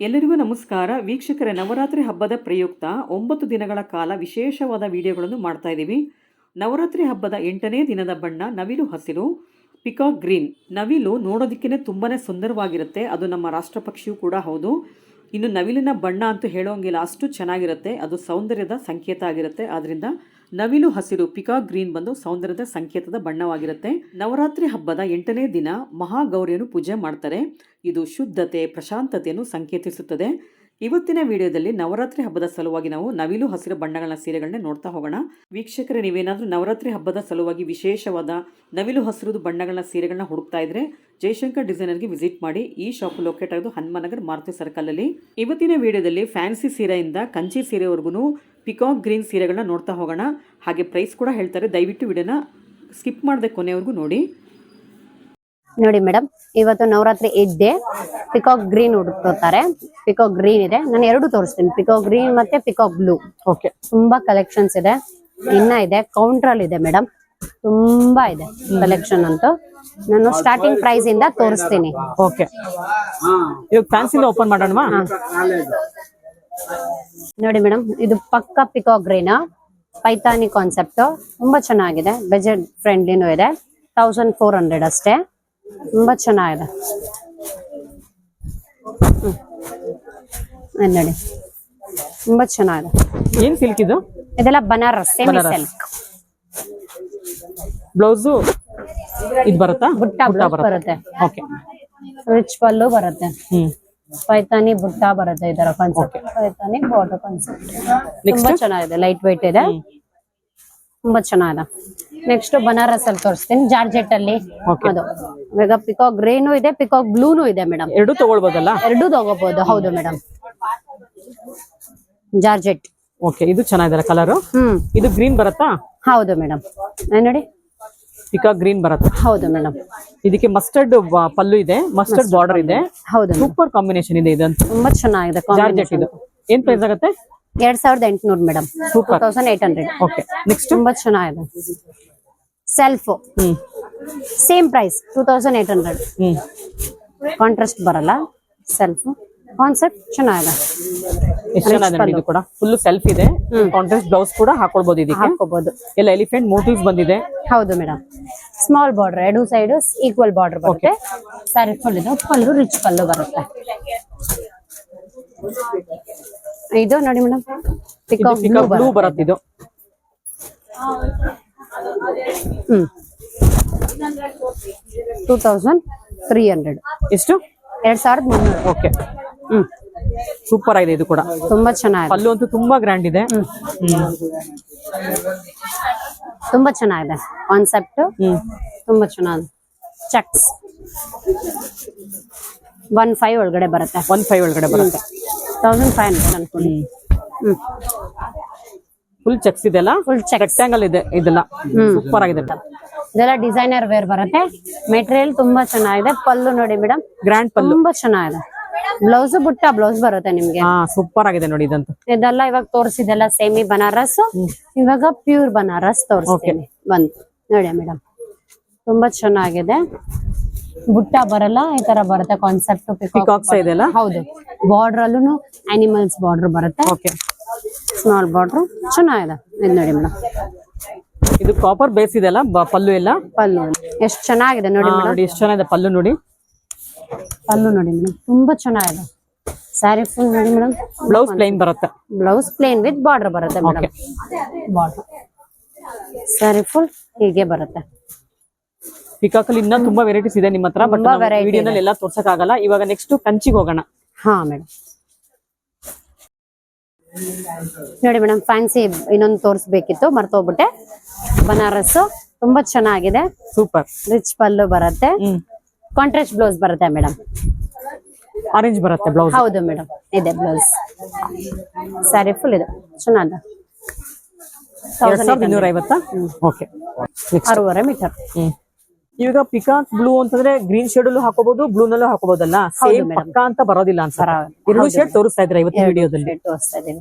ಎಲ್ಲರಿಗೂ ನಮಸ್ಕಾರ. ವೀಕ್ಷಕರ, ನವರಾತ್ರಿ ಹಬ್ಬದ ಪ್ರಯುಕ್ತ ಒಂಬತ್ತು ದಿನಗಳ ಕಾಲ ವಿಶೇಷವಾದ ವಿಡಿಯೋಗಳನ್ನು ಮಾಡ್ತಾ ಇದ್ದೀವಿ. ನವರಾತ್ರಿ ಹಬ್ಬದ ಎಂಟನೇ ದಿನದ ಬಣ್ಣ ನವಿಲು ಹಸಿರು, ಪಿಕಾಕ್ ಗ್ರೀನ್. ನವಿಲು ನೋಡೋದಕ್ಕೇ ತುಂಬಾ ಸುಂದರವಾಗಿರುತ್ತೆ. ಅದು ನಮ್ಮ ರಾಷ್ಟ್ರ ಪಕ್ಷಿಯೂ ಕೂಡ ಹೌದು. ಇನ್ನು ನವಿಲಿನ ಬಣ್ಣ ಅಂತೂ ಹೇಳೋಂಗಿಲ್ಲ. ಅಷ್ಟು ಚೆನ್ನಾಗಿರುತ್ತೆ. ಅದು ಸೌಂದರ್ಯದ ಸಂಕೇತ ಆಗಿರುತ್ತೆ. ಆದ್ದರಿಂದ ನವಿಲು ಹಸಿರು ಪಿಕಾ ಗ್ರೀನ್ ಬಂದು ಸೌಂದರ್ಯದ ಸಂಕೇತದ ಬಣ್ಣವಾಗಿರುತ್ತೆ. ನವರಾತ್ರಿ ಹಬ್ಬದ ಎಂಟನೇ ದಿನ ಮಹಾಗೌರಿಯನ್ನು ಪೂಜೆ ಮಾಡ್ತಾರೆ. ಇದು ಶುದ್ಧತೆ, ಪ್ರಶಾಂತತೆಯನ್ನು ಸಂಕೇತಿಸುತ್ತದೆ. ಇವತ್ತಿನ ವಿಡಿಯೋದಲ್ಲಿ ನವರಾತ್ರಿ ಹಬ್ಬದ ಸಲುವಾಗಿ ನಾವು ನವಿಲು ಹಸಿರು ಬಣ್ಣಗಳ ಸೀರೆಗಳನ್ನ ನೋಡ್ತಾ ಹೋಗೋಣ. ವೀಕ್ಷಕರೇ, ನೀವೇನಾದರೂ ನವರಾತ್ರಿ ಹಬ್ಬದ ಸಲುವಾಗಿ ವಿಶೇಷವಾದ ನವಿಲು ಹಸಿರು ಬಣ್ಣಗಳ ಸೀರೆಗಳನ್ನ ಹುಡುಕ್ತಾ ಇದ್ರೆ ಜಯಶಂಕರ್ ಡಿಸೈನರ್ಗೆ ವಿಸಿಟ್ ಮಾಡಿ ಈ ಶಾಪ್ ಲೊಕೇಟ್ ಆಗೋದು ಹನುಮಾನಗರ್ ಮಾರುತಿ ಸರ್ಕಲಲ್ಲಿ. ಇವತ್ತಿನ ವಿಡಿಯೋದಲ್ಲಿ ಫ್ಯಾನ್ಸಿ ಸೀರೆಯಿಂದ ಕಂಚಿ ಸೀರೆವರೆಗೂ ಪಿಕಾಕ್ ಗ್ರೀನ್ ಸೀರೆಗಳನ್ನ ನೋಡ್ತಾ ಹೋಗೋಣ. ಹಾಗೆ ಪ್ರೈಸ್ ಕೂಡ ಹೇಳ್ತಾರೆ. ದಯವಿಟ್ಟು ವಿಡಿಯೋನ ಸ್ಕಿಪ್ ಮಾಡದೆ ಕೊನೆವರೆಗೂ ನೋಡಿ. ನೋಡಿ ಮೇಡಮ್ ಇವತ್ತು ನವರಾತ್ರಿ ಇದ್ದೆ ಪಿಕಾಕ್ ಗ್ರೀನ್ ಹುಡುಕ್ತಾರೆ ಪಿಕಾಕ್ ಗ್ರೀನ್ ಇದೆ. ನಾನು ಎರಡು ತೋರಿಸ್ತೀನಿ. ಪಿಕಾಕ್ ಗ್ರೀನ್ ಮತ್ತೆ ಪಿಕಾಕ್ ಬ್ಲೂ ಓಕೆ ತುಂಬಾ ಕಲೆಕ್ಷನ್ಸ್ ಇದೆ. ಇನ್ನ ಇದೆ. ಕೌಂಟರ್ ಅಲ್ಲಿ ಇದೆ ಮೇಡಮ್ ತುಂಬಾ ಇದೆ ಕಲೆಕ್ಷನ್ ಅಂತೂ. ನಾನು ಸ್ಟಾರ್ಟಿಂಗ್ ಪ್ರೈಸ್ ಇಂದ ತೋರಿಸ್ತೀನಿ. ಓಕೆ ಇವಾಗ ಫ್ಯಾನ್ಸಿಂದ ಓಪನ್ ಮಾಡೋಣ ನೋಡಿ ಮೇಡಮ್ ಇದು ಪಕ್ಕ ಪಿಕೋ ಗ್ರೀನ್ ಪೈತಾನಿ ಕಾನ್ಸೆಪ್ಟ್ ತುಂಬಾ ಚೆನ್ನಾಗಿದೆ ಬಜೆಟ್ ಫ್ರೆಂಡ್ಲಿನೂ ಇದೆ ತೌಸಂಡ್ ಫೋರ್ ಹಂಡ್ರೆಡ್ ಅಷ್ಟೇ. ತುಂಬಾ ಚೆನ್ನಾಗಿದೆ. ನೋಡಿ. ತುಂಬಾ ಚೆನ್ನಾಗಿದೆ. ಏನ್ ಸಿಲ್ಕ್ ಇದು? ಇದೆಲ್ಲ ಬನಾರಸ್ ಸೆಮಿ ಸಿಲ್ಕ್ ಬ್ಲೌಸು ಇದು ಬರುತ್ತಾ? ಬುಟ್ಟ ಬರುತ್ತೆ. ಓಕೆ ರಿಚ್ ಪಲ್ಲು ಬರುತ್ತೆ. ಹ್ಮ್. ಪೈತಾನಿ ಬುಟ್ಟ ಬರುತ್ತೆ ಇದರ ಕಾನ್ಸೆಪ್ಟ್ ಪೈತಾನಿ ಬಾರ್ಡರ್ ಕಾನ್ಸೆಪ್ಟ್ ತುಂಬಾ ಚೆನ್ನಾಗಿದೆ ಲೈಟ್ ವೈಟ್ ಇದೆ ತುಂಬಾ ಚೆನ್ನಾಗಿದೆ. ನೆಕ್ಸ್ಟ್ ಬನಾರಸ್ ಅಲ್ಲಿ ತೋರಿಸ್ತೀನಿ ಜಾರ್ಜೆಟ್ ಅಲ್ಲಿ. ಅದು. ಪಿಕಾಕ್ ಗ್ರೇನು ಇದೆ ಪಿಕಾಕ್ ಬ್ಲೂನು ಇದೆ ಮೇಡಮ್ ಎರಡು ತಗೊಳ್ಬೋದಲ್ಲ? ಎರಡು ತಗೋಬಹುದು ಹೌದು ಮೇಡಮ್ ಜಾರ್ಜೆಟ್. ಓಕೆ ಇದು ಚೆನ್ನಾಗಿದೆ ಕಲರ್ ಹ್ಮ್. ಇದು ಗ್ರೀನ್ ಬರುತ್ತಾ? ಹೌದು ಮೇಡಮ್ ನೋಡಿ? ಪಿಕಾ ಗ್ರೀನ್ ಬರುತ್ತೆ. ಹೌದು ಮೇಡಮ್. ಇದಕ್ಕೆ ಮಸ್ಟರ್ಡ್ ಪಲ್ಲು ಇದೆ ಮಸ್ಟರ್ಡ್ ಬಾರ್ಡರ್ ಇದೆ. ಹೌದು ಸೂಪರ್ ಕಾಂಬಿನೇಷನ್ ಇದೆ ಇದು ತುಂಬಾ ಚೆನ್ನಾಗಿದೆ ಜಾರ್ಜೆಟ್ ಇದು. ಏನ್ ಪ್ರೈಸ್ ಆಗುತ್ತೆ? ಎರಡ್ ಸಾವಿರದ ಎಂಟುನೂರು madam. Super. Thousand eight hundred okay next ತುಂಬಾ ಚೆನ್ನಾಗಿದೆ. Self hmm. Same price two thousand eight hundred hmm. Contrast ಬರಲ್ಲ. ಸೆಲ್ಫ್ ಕಾನ್ಸೆಪ್ಟ್ ಚೆನ್ನಾಗಿದೆ. ಎಷ್ಟು ಚೆನ್ನಾಗಿದೆ ಇದು ಕೂಡ. ಫುಲ್ ಸೆಲ್ಫ್ ಇದೆ. ಕಾಂಟ್ರಾಸ್ಟ್ ಬ್ಲೌಸ್ ಕೂಡ ಹಾಕೊಳ್ಬಹುದು ಇದಕ್ಕೆ. ಹಾಕೋಬಹುದು ಎಲ್ಲ ಎಲಿಫೆಂಟ್ ಮೋಟಿವ್ಸ್ ಬಂದಿದೆ. ಹೌದು ಮೇಡಮ್ ಸ್ಮಾಲ್ ಬಾರ್ಡರ್ ಎರಡು ಸೈಡ್ ಈಕ್ವಲ್ ಬಾರ್ಡರ್ ಬರುತ್ತೆ. ಸ್ಯಾರಿ ಫುಲ್ ಇದು. ಪಲ್ಲು ರಿಚ್ ಪಲ್ಲು ಬರುತ್ತೆ. ಇದು ನೋಡಿ ಮೇಡಮ್ ಪಿಕಾಕ್ ಬ್ಲೂ ಬರುತ್ತೆ. ಇದು hmm. Two thousand three hundred ಎಷ್ಟು? ಎರಡ್ ಸಾವಿರದ ಮುನ್ನೂರು. ಓಕೆ ಹ್ಮ್. ಸೂಪರ್ ಆಗಿದೆ ಇದು ಕೂಡ. ತುಂಬಾ ಚೆನ್ನಾಗಿದೆ. ಪಲ್ಲು ಅಂತೂ ತುಂಬಾ ಗ್ರ್ಯಾಂಡ್ ಇದೆ. ತುಂಬಾ ಚೆನ್ನಾಗಿದೆ. ಕಾನ್ಸೆಪ್ಟ್ ತುಂಬಾ ಚೆನ್ನಾಗಿದೆ. ಚೆಕ್ಸ್ ಒನ್ ಫೈವ್ ಒಳಗಡೆ ಬರುತ್ತೆ. ಒನ್ ಫೈವ್ ಒಳಗಡೆ ಬರುತ್ತೆ. ತೌಸಂಡ್ ಫೈವ್ ಹಂಡ್ರೆಡ್ ಅನ್ಕೊಂಡು ಫುಲ್ ಚೆಕ್ಸ್ ಇದೆಲ್ಲ ಫುಲ್ ಚೆಕ್ ಇದೆ ಇದೆಲ್ಲ. ಸೂಪರ್ ಆಗಿದೆ. ಇದೆಲ್ಲ ಡಿಸೈನರ್ ವೇರ್ ಬರುತ್ತೆ. ಮೆಟೀರಿಯಲ್ ತುಂಬಾ ಚೆನ್ನಾಗಿದೆ. ಪಲ್ಲು ನೋಡಿ ಮೇಡಮ್ ಗ್ರ್ಯಾಂಡ್ ಪಲ್ಲು. ತುಂಬಾ ಚೆನ್ನಾಗಿದೆ. ಬ್ಲೌಸ್ ಬುಟ್ಟ ಬ್ಲೌಸ್ ಬರುತ್ತೆ ನಿಮ್ಗೆ. ಹಾ ಸೂಪರ್ ಆಗಿದೆ ನೋಡಿ ಇದಂತೂ. ಇದೆಲ್ಲ ಇವಾಗ ತೋರಿಸಿದೆಲ್ಲ ಸೇಮಿ ಬನಾರಸ್. ಇವಾಗ ಪ್ಯೂರ್ ಬನಾರಸ್ ತೋರಿಸ್ತೀನಿ. ಬಂತು. ನೋಡಿ ಮೇಡಮ್ ತುಂಬಾ ಚೆನ್ನಾಗಿದೆ. ಬುಟ್ಟ ಬರಲ್ಲ ಈ ತರ ಬರುತ್ತೆ ಕಾನ್ಸೆಪ್ಟ್ ಪಿಕಾಕ್ಸ್ ಇದೆಲ್ಲ ಹೌದು. ಬಾರ್ಡರ್ ಅಲ್ಲೂ ಅನಿಮಲ್ಸ್ ಬಾರ್ಡರ್ ಬರುತ್ತೆ. ಓಕೆ ಸ್ಮಾಲ್ ಬಾರ್ಡರ್ ಚೆನ್ನಾಗಿದೆ. ಇದು ನೋಡಿ ಮೇಡಮ್ ಇದು ಕಾಪರ್ ಬೇಸ್ ಇದೆಲ್ಲ ಪಲ್ಲು ಎಲ್ಲ? ಪಲ್ಲು. ಎಷ್ಟು ಚೆನ್ನಾಗಿದೆ ನೋಡಿ ನೋಡಿ ಎಷ್ಟು ಚೆನ್ನಾಗಿದೆ ಪಲ್ಲು ನೋಡಿ. ಪಲ್ಲು ನೋಡಿ ಮೇಡಮ್. ತುಂಬಾ ಚೆನ್ನಾಗಿದೆ. ಸ್ಯಾರಿ ಫುಲ್ ನೋಡಿ ಮೇಡಮ್. ಬ್ಲೌಸ್ ಪ್ಲೇನ್ ಬರುತ್ತೆ. ಬ್ಲೌಸ್ ಪ್ಲೇನ್ ವಿತ್ ಬಾರ್ಡರ್ ಬರುತ್ತೆ ಮೇಡಮ್. ಬಾರ್ಡರ್ ಸ್ಯಾರಿ ಫುಲ್ ಹೀಗೆ ಬರುತ್ತೆ. ಪಿಕಾಕ್ ಅಲ್ಲಿ ಇನ್ನ ತುಂಬಾ ವೆರೈಟೀಸ್ ಇದೆ ನಿಮ್ಮ ಹತ್ರ ಬಟ್ ವಿಡಿಯೋನಲ್ಲಿ ಎಲ್ಲ ತೋರ್ಸಕ್ ಆಗಲ್ಲ ಇವಾಗ ನೆಕ್ಸ್ಟ್ ಕಂಚಿಗೆ ಹೋಗೋಣ. ಹಾ ಮೇಡಮ್. ನೋಡಿ ಮೇಡಮ್ ಫ್ಯಾನ್ಸಿ ಇನ್ನೊಂದು ತೋರಿಸ್ಬೇಕಿತ್ತು ಮರ್ತೋಗ್ಬಿಟ್ಟೆ. ಬನಾರಸ್ ತುಂಬಾ ಚೆನ್ನಾಗಿದೆ. ಸೂಪರ್ ರಿಚ್ ಪಲ್ಲು ಬರುತ್ತೆ. ಕಾಂಟ್ರಾಸ್ಟ್ ಬ್ಲೌಸ್ ಬರುತ್ತೆ ಮೇಡಮ್ ಆರೆಂಜ್ ಬರುತ್ತೆ ಬ್ಲೌಸ್ ಹೌದು ಮೇಡಮ್ ಇದೆ ಬ್ಲೌಸ್ ಸ್ಯಾರಿ ಫುಲ್ ಇದೆ. ಎರಡ್ ಸಾವಿರದ ಇನ್ನೂರ ಐವತ್ತಾ ಓಕೆ ಆರೂವರೆ ಮೀಟರ್. ಇವಾಗ ಪಿಕಾಕ್ ಬ್ಲೂ ಅಂತಂದ್ರೆ ಗ್ರೀನ್ ಶೇಡ್ ಅಲ್ಲೂ ಹಾಕೋಬಹುದು ಬ್ಲೂ ನಲ್ಲೂ ಹಾಕೋಬಹುದಲ್ಲ ಸೇಮ್ ಪಕ್ಕ ಅಂತ ಬರೋದಿಲ್ಲ ಅನ್ಸರ ಬರೋದಿಲ್ಲ. ಎರಡು ಶೇಡ್ ತೋರಿಸ್ತಾ ಇದ್ರೆ ಇವತ್ತಿನ ವಿಡಿಯೋದಲ್ಲಿ ತೋರಿಸ್ತಾ ಇದೀವಿ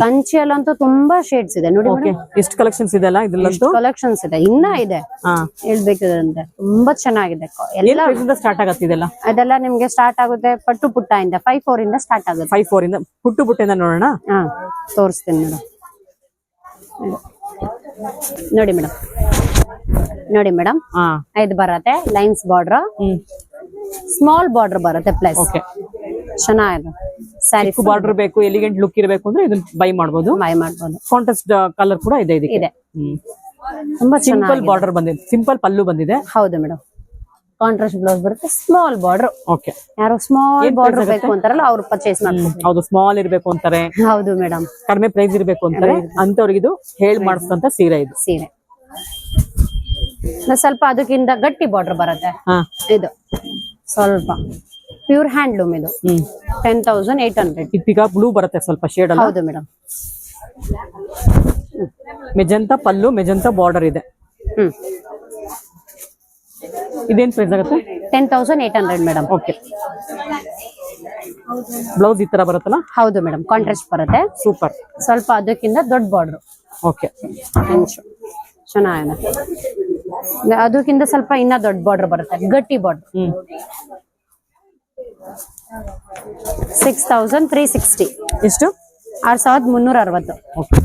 ಕಂಚಿಯಲ್ಲಂತೂ ತುಂಬಾ ಶೇಡ್ಸ್ ಇದೆ. ನೋಡಿ ಎಷ್ಟು ಕಲೆಕ್ಷನ್ಸ್ ಇದೆ ಅಲ್ಲ ಇದ್ರಲ್ಲಂತೂ? ಕಲೆಕ್ಷನ್ಸ್ ಇದೆ. ಇನ್ನ ಇದೆ. ಹಾ. ಹೇಳ್ಬೇಕಂದ್ರೆ ತುಂಬಾ ಚೆನ್ನಾಗಿದೆ. ಎಲ್ಲ ಸ್ಟಾರ್ಟ್ ಆಗುತ್ತೆ ಇದೆಲ್ಲ? ಅದೆಲ್ಲ ನಿಮ್ಗೆ ಸ್ಟಾರ್ಟ್ ಆಗುತ್ತೆ ಪಟ್ಟು ಪುಟ್ಟ ಇಂದ ಫೈವ್ ಫೋರ್ ಇಂದ ಸ್ಟಾರ್ಟ್ ಆಗುತ್ತೆ. ಫೈವ್ ಫೋರ್ ಇಂದ ಪುಟ್ಟು ಪುಟ್ಟಿಂದ ನೋಡೋಣ? ಹಾ ತೋರಿಸ್ತೀನಿ ಮೇಡಮ್ ನೋಡಿ ಮೇಡಮ್. ನೋಡಿ ಮೇಡಮ್. ಐದು ಇದು ಬರತ್ತೆ ಲೈನ್ಸ್ ಬಾರ್ಡರ್ ಸ್ಮಾಲ್ ಬಾರ್ಡರ್ ಬರುತ್ತೆ ಪ್ಲಸ್ ಓಕೆ ಚೆನ್ನಾಗಿದೆ. ಸ್ಯಾರಿ ಬಾರ್ಡರ್ ಬೇಕು ಎಲಿಗೆಂಟ್ ಲುಕ್ ಇರಬೇಕು ಅಂದ್ರೆ ಇದನ್ನ ಬೈ ಮಾಡಬಹುದು ಬೈ ಮಾಡಬಹುದು ಕಾಂಟ್ರಾಸ್ಟ್ ಕಲರ್ ಕೂಡ ಇದೆ ಇದಕ್ಕೆ. ಇದೆ. ತುಂಬಾ ಸಿಂಪಲ್ ಬಾರ್ಡರ್ ಬಂದಿದೆ. ಸಿಂಪಲ್ ಪಲ್ಲು ಬಂದಿದೆ. ಹೌದು ಮೇಡಮ್. ಕಾಂಟ್ರಾಸ್ಟ್ ಬ್ಲೌಸ್ ಬರುತ್ತೆ ಸ್ಮಾಲ್ ಬಾರ್ಡರ್ ಓಕೆ ಯಾರು ಸ್ಮಾಲ್ ಬಾರ್ಡರ್ ಬೇಕು ಅಂತಾರಲ್ಲ ಅವ್ರು ಪರ್ಚೇಸ್ ಮಾಡ್ತಾರೆ ಹೌದು ಸ್ಮಾಲ್ ಇರ್ಬೇಕು ಅಂತಾರೆ. ಹೌದು ಮೇಡಮ್ ಕಡಿಮೆ ಪ್ರೈಸ್ ಇರ್ಬೇಕು ಅಂತಾರೆ. ಅಂತವ್ರಿಗೆ ಇದು ಹೇಳ್ ಮಾಡಿಸ್ತಂತ ಸೀರೆ ಇದು. ಸೀರೆ. ಸ್ವಲ್ಪ ಅದಕ್ಕಿಂತ ಗಟ್ಟಿ ಬಾರ್ಡರ್ ಬರುತ್ತೆ. ಹಾ. ಇದು. ಸ್ವಲ್ಪ ಪ್ಯೂರ್ ಹ್ಯಾಂಡ್ಲೂಮ್ ಇದು. ಟೆನ್ ತೌಸಂಡ್ ಏಟ್ ಹಂಡ್ರೆಡ್ ಇಪ್ಪಿಗ ಬ್ಲೂ ಬರುತ್ತೆ ಸ್ವಲ್ಪ ಶೇಡ್ ಅಲ್ಲ. ಹೌದು ಮೇಡಮ್ ಮೆಜಂತ ಪಲ್ಲು ಮೆಜಂತ ಬಾರ್ಡರ್ ಇದೆ. ಹ್ಮ್. ಇದೇನ್ ಪ್ರೈಸ್ ಆಗುತ್ತೆ? Ten thousand eight hundred madam okay blouse ಈ ತರ ಬರುತ್ತಲ್ಲ? ಹೌದು ಮೇಡಮ್ ಕಾಂಟ್ರಾಸ್ಟ್ ಬರುತ್ತೆ. ಸೂಪರ್ ಸ್ವಲ್ಪ ಅದಕ್ಕಿಂತ ದೊಡ್ಡ ಬಾರ್ಡರ್ ಓಕೆ ಚೆನ್ನಾಗಿದೆ. ಅದಕ್ಕಿಂತ ಸ್ವಲ್ಪ ಇನ್ನ ದೊಡ್ಡ ಬಾರ್ಡರ್ ಬರುತ್ತೆ. ಗಟ್ಟಿ border six thousand three sixty ಎಷ್ಟು? ಆರ್ ಸಾವಿರದ ಮುನ್ನೂರ ಅರವತ್ತು. ಓಕೆ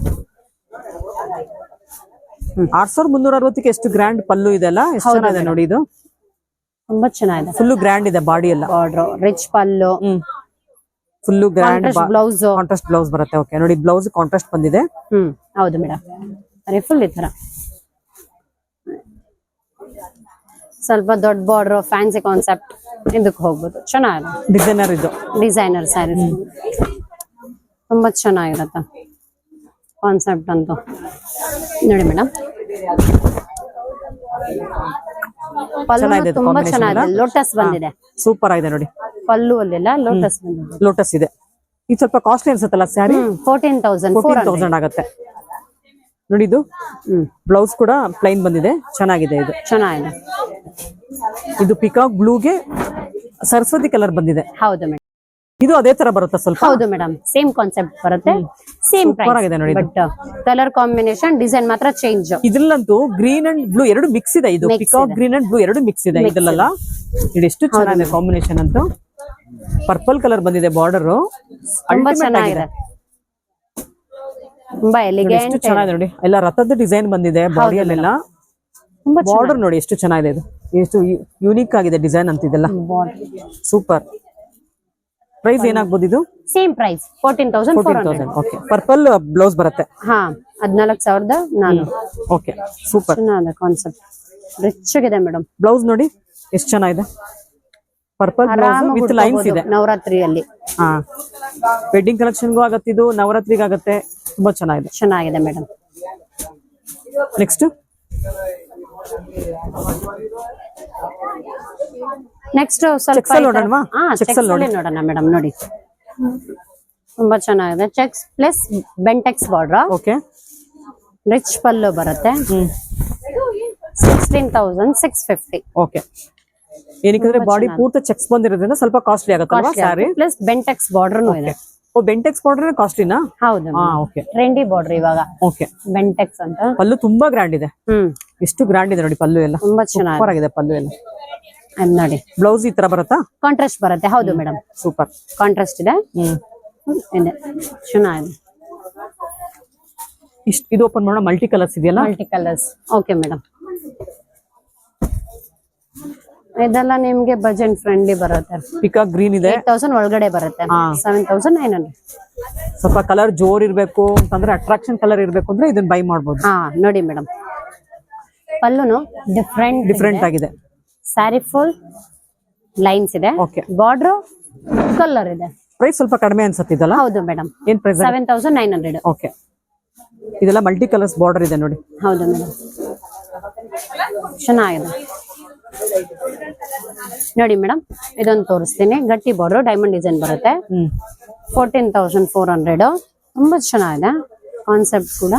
ಆರ್ ಸಾವಿರದ ಮುನ್ನೂರ ಅರವತ್ತಕ್ಕೆ ಎಷ್ಟು ಗ್ರ್ಯಾಂಡ್ ಪಲ್ಲು ಇದೆ ಅಲ್ಲ ಎಷ್ಟು ಚೆನ್ನಾಗಿದೆ ನೋಡಿ ಇದು? ತುಂಬಾ ಚೆನ್ನಾಗಿದೆ. ಫುಲ್ ಗ್ರ್ಯಾಂಡ್ ಇದೆ ಬಾಡಿ ಎಲ್ಲ. Border rich pallu. Full grand blouse contrast blouse ಬರುತ್ತೆ ಓಕೆ ನೋಡಿ ಬ್ಲೌಸ್ ಕಾಂಟ್ರಾಸ್ಟ್ ಬಂದಿದೆ. ಹ್ಮ್ ಹೌದು ಮೇಡಮ್. ಅರೆ ಫುಲ್ ಈ ತರ. ಸ್ವಲ್ಪ ದೊಡ್ಡ ಬಾರ್ಡರ್ ಫ್ಯಾನ್ಸಿ ಕಾನ್ಸೆಪ್ಟ್ ಇದಕ್ಕೆ ಹೋಗ್ಬೋದು. ಚೆನ್ನಾಗಿದೆ. ಡಿಸೈನರ್ ಇದು. ಡಿಸೈನರ್ ಸ್ಯಾರಿ ತುಂಬಾ ಚೆನ್ನಾಗಿರತ್ತೆ. ಕಾನ್ಸೆಪ್ಟ್ ಅಂತ. ನೋಡಿ ಮೇಡಮ್. ಪಲ್ಲು ತುಂಬಾ ಚೆನ್ನಾಗಿದೆ. ಲೋಟಸ್ ಬಂದಿದೆ. ಸೂಪರ್ ಆಗಿದೆ ನೋಡಿ. ಪಲ್ಲು ಅಲ್ಲೆಲ್ಲ ಲೋಟಸ್ ಬಂದಿದೆ. ಲೋಟಸ್ ಇದೆ. ಇದು ಸ್ವಲ್ಪ costly ಅನ್ಸುತ್ತಲ್ಲ saree fourteen thousand fourteen thousand ಆಗುತ್ತೆ. ನೋಡಿ ಇದು ಬ್ಲೌಸ್ ಕೂಡ ಪ್ಲೈನ್ ಬಂದಿದೆ. ಚೆನ್ನಾಗಿದೆ ಇದು. ಚೆನ್ನಾಗಿದೆ. ಇದು ಪಿಕಾಕ್ ಬ್ಲೂಗೆ ಸರಸ್ವತಿ ಕಲರ್ ಬಂದಿದೆ. ಹೌದು ಮೇಡಮ್. ಇದು ಅದೇ ತರ ಬರುತ್ತೆ ಸ್ವಲ್ಪ? ಹೌದು ಮೇಡಮ್ ಸೇಮ್ ಕಾನ್ಸೆಪ್ಟ್ ಬರುತ್ತೆ ಸೇಮ್ ಆಗಿದೆ ನೋಡಿ ಬಟ್ ಕಲರ್ ಕಾಂಬಿನೇಷನ್ ಡಿಸೈನ್ ಮಾತ್ರ ಚೇಂಜ್ ಇದ್ರಲ್ಲಂತೂ ಗ್ರೀನ್ ಅಂಡ್ ಬ್ಲೂ ಎರಡು ಮಿಕ್ಸ್ ಇದೆ ಇದು. ಪಿಕಾಕ್ ಗ್ರೀನ್ ಅಂಡ್ ಬ್ಲೂ ಎರಡು ಮಿಕ್ಸ್ ಇದೆ ಇದ್ರಲ್ಲ ಇದು. ಎಷ್ಟು ಚೆನ್ನಾಗಿದೆ ಕಾಂಬಿನೇಷನ್ ಅಂತೂ. ಪರ್ಪಲ್ ಕಲರ್ ಬಂದಿದೆ ಬಾರ್ಡರ್ ತುಂಬಾ ಚೆನ್ನಾಗಿದೆ. ತುಂಬಾ ಎಷ್ಟು ಎಲಿಗೆಂಟ್ ಚೆನ್ನಾಗಿದೆ ನೋಡಿ. ಎಲ್ಲ ರಥದ ಡಿಸೈನ್ ಬಂದಿದೆ ಬಾಡಿಯಲ್ಲೆಲ್ಲ ಬಾರ್ಡರ್ ನೋಡಿ ಎಷ್ಟು ಚೆನ್ನಾಗಿದೆ ಇದು. ಎಷ್ಟು ಯೂನಿಕ್ ಆಗಿದೆ ಡಿಸೈನ್ ಅಂತ ಇದೆಲ್ಲ. ಸೂಪರ್ ಪ್ರೈಸ್ ಏನಾಗ್ಬೋದು ಇದು? Same price fourteen thousand four thousand okay purple blouse ಬರುತ್ತೆ? ಹಾ ಹದಿನಾಲ್ಕು ಸಾವಿರದ ನಾನು ಓಕೆ ಸೂಪರ್ ಚೆನ್ನಾಗಿದೆ ಕಾನ್ಸೆಪ್ಟ್ ರಿಚ್ ಆಗಿದೆ ಮೇಡಮ್ ಬ್ಲೌಸ್ ನೋಡಿ ಎಷ್ಟು ಚೆನ್ನಾಗಿದೆ? ಪರ್ಪಲ್ ಬ್ಲೌಸ್ ವಿತ್ ಲೈನ್ಸ್ ಇದೆ. ನವರಾತ್ರಿಯಲ್ಲಿ. ಹಾ. ವೆಡ್ಡಿಂಗ್ ಕಲೆಕ್ಷನ್ಗೂ ಆಗತ್ತೆ ಇದು ನವರಾತ್ರಿಗೆ ಆಗತ್ತೆ ತುಂಬಾ ಚೆನ್ನಾಗಿದೆ. ಚೆನ್ನಾಗಿದೆ ಮೇಡಮ್ ನೆಕ್ಸ್ಟ್ ನೆಕ್ಸ್ಟ್ ಸ್ವಲ್ಪ ಅಲ್ಲಿ ನೋಡೋಣ ಮೇಡಮ್ ನೋಡಿ. ತುಂಬಾ ಚೆನ್ನಾಗಿದೆ. Checks plus Bentex border okay rich pallu ಬರುತ್ತೆ. Sixteen thousand six fifty okay ಏನಕ್ಕೆ ಬಾಡಿ ಪೂರ್ತಿ ಚೆಕ್ಸ್ ಬಂದಿರೋದ್ರಿಂದ ಸ್ವಲ್ಪ ಕಾಸ್ಟ್ಲಿ ಆಗುತ್ತೆ. ಪ್ಲಸ್ ಬೆಂಟೆಕ್ಸ್ ಬಾರ್ಡರ್ನು ಇದೆ. ಓ ಬೆಂಟೆಕ್ಸ್ ಬಾರ್ಡರ್ ಕಾಸ್ಟ್ಲಿನಾ ಹೌದು. ಓಕೆ ಟ್ರೆಂಡಿ ಬಾರ್ಡರ್ ಇವಾಗ. ಓಕೆ ಬೆಂಟೆಕ್ಸ್ ಅಂತ. ಪಲ್ಲು ತುಂಬಾ ಗ್ರ್ಯಾಂಡ್ ಇದೆ. ಹ್ಮ್. ಎಷ್ಟು ಗ್ರ್ಯಾಂಡ್ ಇದೆ ನೋಡಿ ಪಲ್ಲು ಎಲ್ಲ. ತುಂಬಾ ಚೆನ್ನಾಗಿದೆ ಆಗಿದೆ ಪಲ್ಲು ಎಲ್ಲ. ನೋಡಿ. ಬ್ಲೌಸ್ ಈ ತರ ಬರುತ್ತಾ? ಕಾಂಟ್ರಾಸ್ಟ್ ಬರುತ್ತೆ. ಹೌದು ಮೇಡಮ್ ಸೂಪರ್ ಕಾಂಟ್ರಾಸ್ಟ್ ಇದೆ. ಇದೆ. ಚೆನ್ನಾಗಿದೆ ಇಷ್ಟು ಇದು ಓಪನ್ ಮಾಡೋಣ ಮಲ್ಟಿ ಕಲರ್ಸ್ ಇದೆಯಲ್ಲ? ಮಲ್ಟಿ ಕಲರ್ಸ್ ಓಕೆ ಮೇಡಮ್ ಇದೆಲ್ಲ ನಿಮ್ಗೆ ಬಜೆಟ್ ಫ್ರೆಂಡ್ಲಿ ಬರುತ್ತೆ. ಪಿಕಾಕ್ ಗ್ರೀನ್ ಇದೆ. ತೌಸಂಡ್ ಒಳಗಡೆ ಬರುತ್ತೆ. ಸೆವೆನ್ ತೌಸಂಡ್ ನೈನ್ ಹಂಡ್ರೆಡ್ ಸ್ವಲ್ಪ ಕಲರ್ ಜೋರ್ ಇರ್ಬೇಕು ಅಂತಂದ್ರೆ ಅಟ್ರಾಕ್ಷನ್ ಕಲರ್ ಇರ್ಬೇಕು ಅಂದ್ರೆ ಇದನ್ನ ಬೈ ಮಾಡಬಹುದು ಹಾ ನೋಡಿ ಮೇಡಮ್ ಪಲ್ಲುನು ಡಿಫ್ರೆಂಟ್ ಡಿಫ್ರೆಂಟ್ ಆಗಿದೆ. ಸ್ಯಾರಿ ಫುಲ್ ಲೈನ್ಸ್ ಇದೆ. ಓಕೆ ಬಾರ್ಡರ್ ಕಲರ್ ಇದೆ. ಪ್ರೈಸ್ ಸ್ವಲ್ಪ ಕಡಿಮೆ ಅನ್ಸತ್ತಿದಲ್ಲ? ಹೌದು ಮೇಡಮ್ ಏನ್ price seven thousand nine hundred okay ಇದೆಲ್ಲ ಮಲ್ಟಿ ಕಲರ್ಸ್ ಬಾರ್ಡರ್ ಇದೆ ನೋಡಿ. ಹೌದು ಮೇಡಮ್ ಚೆನ್ನಾಗಿದೆ. ನೋಡಿ ಮೇಡಮ್ ಇದೊಂದು ತೋರಿಸ್ತೀನಿ. ಗಟ್ಟಿ ಬಾರ್ಡರ್ ಡೈಮಂಡ್ ಡಿಸೈನ್ ಬರುತ್ತೆ. ಫೋರ್ಟೀನ್ ತೌಸಂಡ್ ಫೋರ್ ಹಂಡ್ರೆಡ್ ತುಂಬಾ ಚೆನ್ನಾಗಿದೆ. ಕಾನ್ಸೆಪ್ಟ್ ಕೂಡ